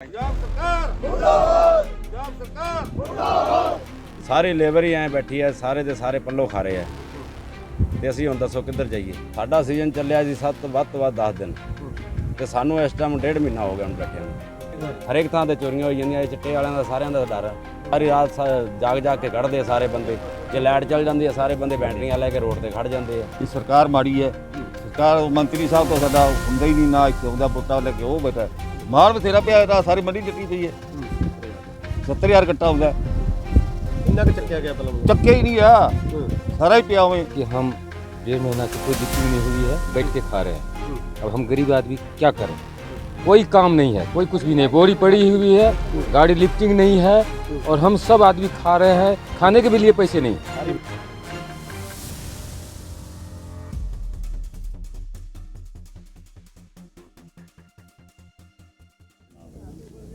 ਪੰਜਾਬ ਸਰਕਾਰ ਮੁਰਦਾਬਾਦ। ਪੰਜਾਬ ਸਰਕਾਰ ਸਾਰੇ ਲੇਬਰ ਹੀ ਐ ਬੈਠੀ ਐ ਸਾਰੇ ਦੇ ਸਾਰੇ ਪੱਲੋ ਖਾ ਰਹੇ ਐ। ਤੇ ਅਸੀਂ ਹੁਣ ਦੱਸੋ ਕਿੱਧਰ ਜਾਈਏ? ਸਾਡਾ ਸੀਜ਼ਨ ਚੱਲਿਆ ਜੀ ਸੱਤ ਵੱਧ ਤੋਂ ਵੱਧ 10 ਦਿਨ। ਤੇ ਸਾਨੂੰ ਇਸ ਟਾਈਮ ਡੇਢ ਮਹੀਨਾ ਹੋ ਗਿਆ ਹੁਣ ਬੈਠਿਆਂ ਨੂੰ। ਹਰੇਕ ਥਾਂ ਤੇ ਚੋਰੀਆਂ ਹੋਈ ਜਾਂਦੀਆਂ ਇਹ ਚਿੱਟੇ ਵਾਲਿਆਂ ਦਾ ਸਾਰਿਆਂ ਦਾ ਡਰ। ਸਾਰੀ ਰਾਤ ਜਾਗ ਜਾਗ ਕੇ ਕੱਢਦੇ ਆ ਸਾਰੇ ਬੰਦੇ। ਜੇ ਲਾਈਟ ਚੱਲ ਜਾਂਦੀ ਹੈ ਸਾਰੇ ਬੰਦੇ ਬੈਟਰੀਆਂ ਲੈ ਕੇ ਰੋਡ ਤੇ ਖੜ ਜਾਂਦੇ ਆ। ਇਹ ਸਰਕਾਰ ਮਾੜੀ ਹੈ ਸਰਕਾਰ ਮੰਤਰੀ ਸਾਹਿਬ ਤੋਂ ਸਾਡਾ ਹੁੰਦਾ ਹੀ ਨਹੀਂ ਨਾ ਇੱਕ ਉਹਦਾ ਪੁੱਤਾ ਲੈ ਕੇ ਉਹ ਬੈਠਾ। ਮਾਰ ਬਥੇਰਾ ਪਿਆ ਇਹਦਾ ਸਾਰੀ ਮੰਡੀ ਚੱਕੀ ਪਈ ਹੈ 70000 ਕੱਟਾ ਹੁੰਦਾ ਕਿੰਨਾ ਕੁ ਚੱਕਿਆ ਗਿਆ ਪਹਿਲਾਂ ਚੱਕੇ ਹੀ ਨਹੀਂ ਆ ਸਾਰਾ ਹੀ ਪਿਆ ਹੋਵੇ कि हम डेढ़ महीना से कोई बिक्री नहीं हुई है बैठ के खा रहे हैं अब हम गरीब आदमी क्या करें कोई काम नहीं है कोई कुछ भी नहीं बोरी पड़ी हुई है गाड़ी लिफ्टिंग नहीं है और हम सब आदमी खा रहे हैं खाने के भी लिए पैसे नहीं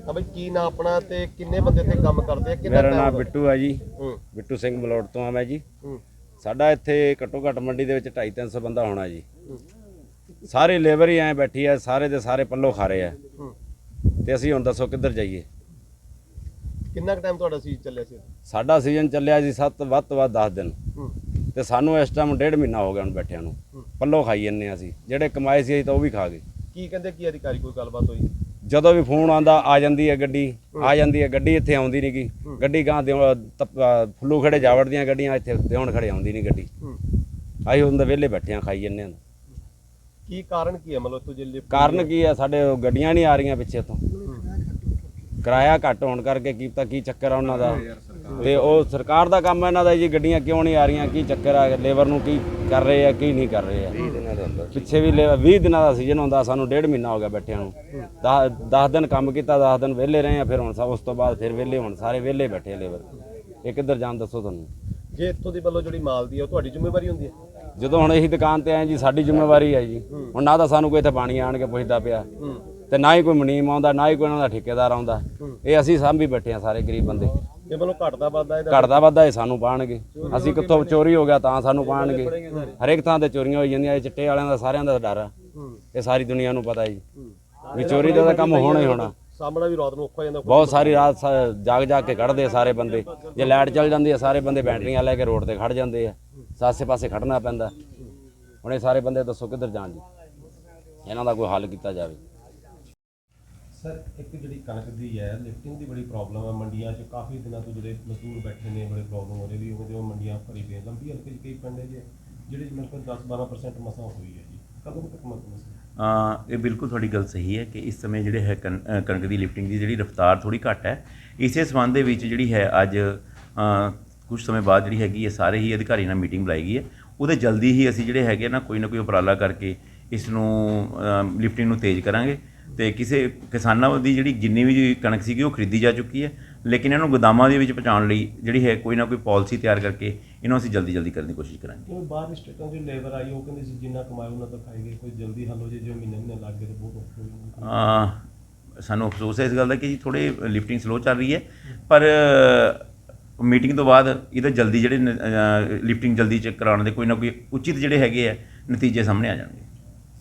ਹਾਂ ਬਈ ਕੀ ਨਾਂ ਆਪਣਾ ਤੇ ਕਿੰਨੇ ਬੰਦੇ ਤੇ ਕੰਮ ਕਰਦੇ ਆ? ਕਿੰਨਾ ਮੇਰਾ time ਨਾਮ ਹੋ? ਬਿੱਟੂ ਹੈ ਜੀ। ਹੂੰ। ਬਿੱਟੂ ਸਿੰਘ ਮਲੋਟ ਤੋਂ ਆ ਮੈਂ ਜੀ। ਹੂੰ। ਸਾਡਾ ਇੱਥੇ ਘੱਟੋ ਘੱਟ ਮੰਡੀ ਦੇ ਵਿੱਚ 2.5 300 ਬੰਦਾ ਹੋਣਾ ਜੀ। ਸਾਰੇ ਲੇਬਰ ਹੀ ਐ ਬੈਠੀ ਐ ਸਾਰੇ ਦੇ ਸਾਰੇ ਪੱਲੋ ਖਾ ਰਹੇ ਐ ਹੂੰ। ਤੇ ਅਸੀਂ ਹੁਣ ਦੱਸੋ ਕਿੱਧਰ ਜਾਈਏ? ਕਿੰਨਾ ਕੁ ਟਾਈਮ ਤੁਹਾਡਾ ਸੀ ਚੱਲਿਆ ਸੀ? ਸਾਡਾ ਸੀਜ਼ਨ ਚੱਲਿਆ ਜੀ ਸੱਤ ਵੱਧ ਤੋਂ ਵੱਧ 10 ਦਿਨ। ਹੂੰ। ਤੇ ਸਾਨੂੰ ਇਸ ਟਾਈਮ ਡੇਢ ਮਹੀਨਾ ਹੋ ਗਿਆ ਹੁਣ ਬੈਠਿਆਂ ਨੂੰ। ਹੂੰ। ਪੱਲੋ ਖਾਈ ਜੰਨੇ ਅਸੀਂ। ਜਿਹੜੇ ਕਮਾਏ ਸੀ ਅਸੀਂ ਤਾਂ ਉਹ ਵੀ ਖਾ ਗਏ। ਕੀ ਕਹਿੰਦੇ ਕੀ ਅਧਿਕਾਰੀ ਕੋਈ ਗੱਲਬਾਤ ਹੋਈ? ਜਦੋਂ ਵੀ ਫੋਨ ਆਂਦਾ ਆ ਜਾਂਦੀ ਹੈ ਗੱਡੀ ਆ ਜਾਂਦੀ ਹੈ ਗੱਡੀ ਇੱਥੇ ਆਉਂਦੀ ਨਹੀਂਗੀ ਗੱਡੀ ਗਾਂ ਦੇ ਫੁੱਲੂ ਖੜੇ ਜਾਵੜਦੀਆਂ ਗੱਡੀਆਂ ਇੱਥੇ ਦੇਉਣ ਖੜੇ ਆਉਂਦੀ ਨਹੀਂ ਗੱਡੀ। ਅਸੀਂ ਹੁੰਦਾ ਵਿਹਲੇ ਬੈਠੇ ਆ ਖਾਈ ਜੰਨੇ ਆ। ਕੀ ਕਾਰਨ ਕੀ ਹੈ? ਮਤਲਬ ਤੂੰ ਜੇ ਲਿਫਟ ਕਾਰਨ ਕੀ ਹੈ? ਸਾਡੇ ਗੱਡੀਆਂ ਨਹੀਂ ਆ ਰਹੀਆਂ ਪਿੱਛੇ ਤੋਂ। ਕਿਰਾਇਆ ਘੱਟ ਹੋਣ ਕਰਕੇ ਕੀ ਪਤਾ ਕੀ ਚੱਕਰ ਆ ਉਹਨਾਂ ਦਾ। ਤੇ ਉਹ ਸਰਕਾਰ ਦਾ ਕੰਮ ਹੈ ਇਹਨਾਂ ਦਾ ਜੀ ਗੱਡੀਆਂ ਕਿਉਂ ਨਹੀਂ ਆ ਰਹੀਆਂ? ਕੀ ਚੱਕਰ ਆ? ਲੇਬਰ ਨੂੰ ਕੀ ਕਰ ਰਹੇ ਆ ਕੀ ਨਹੀਂ ਕਰ ਰਹੇ ਆ? 20 ਦਿਨਾਂ ਦੇ ਅੰਦਰ ਪਿੱਛੇ ਵੀ 20 ਦਿਨਾਂ ਦਾ ਸੀਜ਼ਨ ਹੁੰਦਾ ਸਾਨੂੰ ਡੇਢ ਮਹੀਨਾ ਹੋ ਗਿਆ ਬੈਠਿਆਂ ਨੂੰ। 10 ਦਿਨ ਕੰਮ ਕੀਤਾ 10 ਦਿਨ ਵਿਹਲੇ ਰਹੇ ਆ ਫਿਰ ਹੁਣ ਉਸ ਤੋਂ ਬਾਅਦ ਫਿਰ ਵਿਹਲੇ ਹੁਣ ਸਾਰੇ ਵਿਹਲੇ ਬੈਠੇ ਲੇਬਰ। ਇਹ ਕਿੱਧਰ ਜਾਣ ਦੱਸੋ ਤੁਹਾਨੂੰ। ਜੇ ਇੱਥੋਂ ਦੀ ਵੱਲੋਂ ਜਿਹੜੀ ਮਾਲ ਦੀ ਹੈ ਉਹ ਤੁਹਾਡੀ ਜ਼ਿੰਮੇਵਾਰੀ ਹੁੰਦੀ ਹੈ? ਜਦੋਂ ਹੁਣ ਇਹੀ ਦੁਕਾਨ ਤੇ ਆਏ ਜੀ ਸਾਡੀ ਜ਼ਿੰਮੇਵਾਰੀ ਹੈ ਜੀ। ਹੁਣ ਨਾ ਤਾਂ ਸਾਨੂੰ ਕੋਈ ਇੱਥੇ ਪਾਣੀ ਆਣ ਕੇ ਪੁੱਛਦਾ ਪਿਆ। ਤੇ ਨਾ ਹੀ ਕੋਈ ਮਨੀਮ ਆਉਂਦਾ ਨਾ ਹੀ ਕੋਈ ਉਹਨਾਂ ਦਾ ਠੇਕੇਦਾਰ ਆਉਂਦਾ। ਇਹ ਅਸੀਂ ਸਾਂਭੀ ਬੈਠੇ ਆ ਸਾਰੇ ਗਰੀਬ ਬੰਦੇ। ਮਤਲਬ ਘਟਦਾ ਵੱਧਦਾ ਇਹਦਾ ਘਟਦਾ ਵੱਧਦਾ ਇਹ ਸਾਨੂੰ ਪਾਣਗੇ। ਅਸੀਂ ਕਿੱਥੋਂ ਚੋਰੀ ਹੋ ਗਿਆ ਤਾਂ ਸਾਨੂੰ ਪਾਣਗੇ। ਹਰੇਕ ਥਾਂ ਤੇ ਚੋਰੀਆਂ ਹੋਈ ਜਾਂਦੀਆਂ ਇਹ ਚਿੱਟੇ ਵਾਲਿਆਂ ਦਾ ਸਾਰਿਆਂ ਦਾ ਡਰ ਆ। ਇਹ ਸਾਰੀ ਦੁਨੀਆ ਨੂੰ ਪਤਾ ਜੀ। ਵੀ ਚੋਰੀ ਦਾ ਤਾਂ ਕੰਮ ਹੋਣਾ ਹੀ ਹੋਣਾ। ਸਾਹਮਣਾ ਵੀ ਰਾਤ ਨੂੰ ਔਖਾ ਜਾਂਦਾ। ਬਹੁਤ ਸਾਰੀ ਰਾਤ ਜਾਗ ਜਾਗ ਕੇ ਕੱਢਦੇ ਸਾਰੇ ਬੰਦੇ। ਜੇ ਲਾਈਟ ਚੱਲ ਜਾਂਦੀ ਆ ਸਾਰੇ ਬੰਦੇ ਬੈਟਰੀਆਂ ਲੈ ਕੇ ਰੋਡ ਤੇ ਖੜ ਜਾਂਦੇ ਆ। ਸਾਸੇ ਪਾਸੇ ਖੜਨਾ ਪੈਂਦਾ। ਹੁਣ ਇਹ ਸਾਰੇ ਬੰਦੇ ਦੱਸੋ ਕਿੱਧਰ ਜਾਣ ਜੀ? ਇਹਨਾਂ ਦਾ ਕੋਈ ਹੱਲ ਕੀਤਾ ਜਾਵੇ। ਸਰ ਇੱਕ ਜਿਹੜੀ ਕਣਕ ਦੀ ਹੈ ਲਿਫਟਿੰਗ ਦੀ ਬੜੀ ਪ੍ਰੋਬਲਮ ਹੈ ਮੰਡੀਆਂ 'ਚ। ਕਾਫੀ ਦਿਨਾਂ ਤੋਂ ਜਿਹੜੇ ਮਜ਼ਦੂਰ ਬੈਠੇ ਨੇ ਬੜੇ ਪ੍ਰੋਬਲਮ ਹੋ ਰਹੀ ਵੀ ਉਹ ਜੋ ਮੰਡੀਆਂ ਭਰੀ ਪਈਆਂ। ਲੰਬੀ ਹਲਕੇ 'ਚ ਕਈ ਪਿੰਡ ਹੈ ਜੀ ਜਿਹੜੇ ਜਿਵੇਂ ਕੋਈ 10-12% ਮਸਾਂ ਹੋਈ ਹੈ ਜੀ। ਕਦੋਂ ਤੱਕ ਮਤ ਮਸਲਾ ਇਹ ਬਿਲਕੁਲ ਤੁਹਾਡੀ ਗੱਲ ਸਹੀ ਹੈ ਕਿ ਇਸ ਸਮੇਂ ਜਿਹੜੇ ਹੈ ਕਣ- ਅ, ਕਣਕ ਦੀ ਲਿਫਟਿੰਗ ਦੀ ਜਿਹੜੀ ਰਫ਼ਤਾਰ ਥੋੜੀ ਘੱਟ ਹੈ। ਇਸੇ ਸੰਬੰਧ ਦੇ ਵਿੱਚ ਜਿਹੜੀ ਹੈ ਅੱਜ ਕੁਝ ਸਮੇਂ ਬਾਅਦ ਜਿਹੜੀ ਹੈਗੀ ਹੈ ਸਾਰੇ ਹੀ ਅਧਿਕਾਰੀ ਨਾਲ ਮੀਟਿੰਗ ਬੁਲਾਈ ਗਈ ਹੈ। ਉਹਦੇ ਜਲਦੀ ਹੀ ਅਸੀਂ ਜਿਹੜੇ ਹੈਗੇ ਨਾ ਕੋਈ ਨਾ ਕੋਈ ਉਪਰਾਲਾ ਕਰਕੇ ਇਸ ਨੂੰ ਲਿਫਟਿੰਗ ਨੂੰ ਤੇਜ਼ ਕਰਾਂਗੇ। ਤੇ ਕਿਸੇ ਕਿਸਾਨਾਂ ਦੀ ਜਿਹੜੀ ਜਿੰਨੀ ਵੀ ਕਣਕ ਸੀਗੀ ਉਹ ਖਰੀਦੀ ਜਾ ਚੁੱਕੀ ਹੈ ਲੇਕਿਨ ਇਹਨੂੰ ਗੋਦਾਮਾਂ ਦੇ ਵਿੱਚ ਪਹੁੰਚਾਉਣ ਲਈ ਜਿਹੜੀ ਹੈ ਕੋਈ ਨਾ ਕੋਈ ਪਾਲਿਸੀ ਤਿਆਰ ਕਰਕੇ ਇਹਨੂੰ ਅਸੀਂ ਜਲਦੀ ਜਲਦੀ ਕਰਨ ਦੀ ਕੋਸ਼ਿਸ਼ ਕਰਾਂਗੇ। ਜਿਵੇਂ ਬਾਹਰ ਸਟੇਟਾਂ 'ਚ ਲੇਬਰ ਆਈ ਉਹ ਕਹਿੰਦੇ ਸੀ ਜਿੰਨਾ ਕਮਾਏ ਉਹਨਾਂ ਤਾਂ ਖਾਏਗੇ ਕੋਈ ਜਲਦੀ ਹੱਲ ਹੋ ਜੇ ਜਿਵੇਂ ਮਹੀਨੇ ਮਹੀਨੇ ਲੱਗ ਗਏ ਤਾਂ ਬਹੁਤ ਔਖਾ ਹੋ ਜਾਂਦਾ ਸਾਨੂੰ ਅਫਸੋਸ ਹੈ ਇਸ ਗੱਲ ਦਾ ਕਿ ਜੀ ਥੋੜੇ ਲਿਫਟਿੰਗ ਸਲੋ ਚੱਲ ਰਹੀ ਹੈ ਪਰ ਮੀਟਿੰਗ ਤੋਂ ਬਾਅਦ ਇਹਦਾ ਜਲਦੀ ਜਿਹੜੇ ਲਿਫਟਿੰਗ ਜਲਦੀ ਚੈੱਕ ਕਰਾਉਣ ਦੇ ਕੋਈ ਨਾ ਕੋਈ ਉਚਿਤ ਜਿਹੜੇ ਹੈਗੇ ਆ ਨਤੀਜੇ ਸਾਹਮਣੇ ਆ ਜਾਣਗੇ।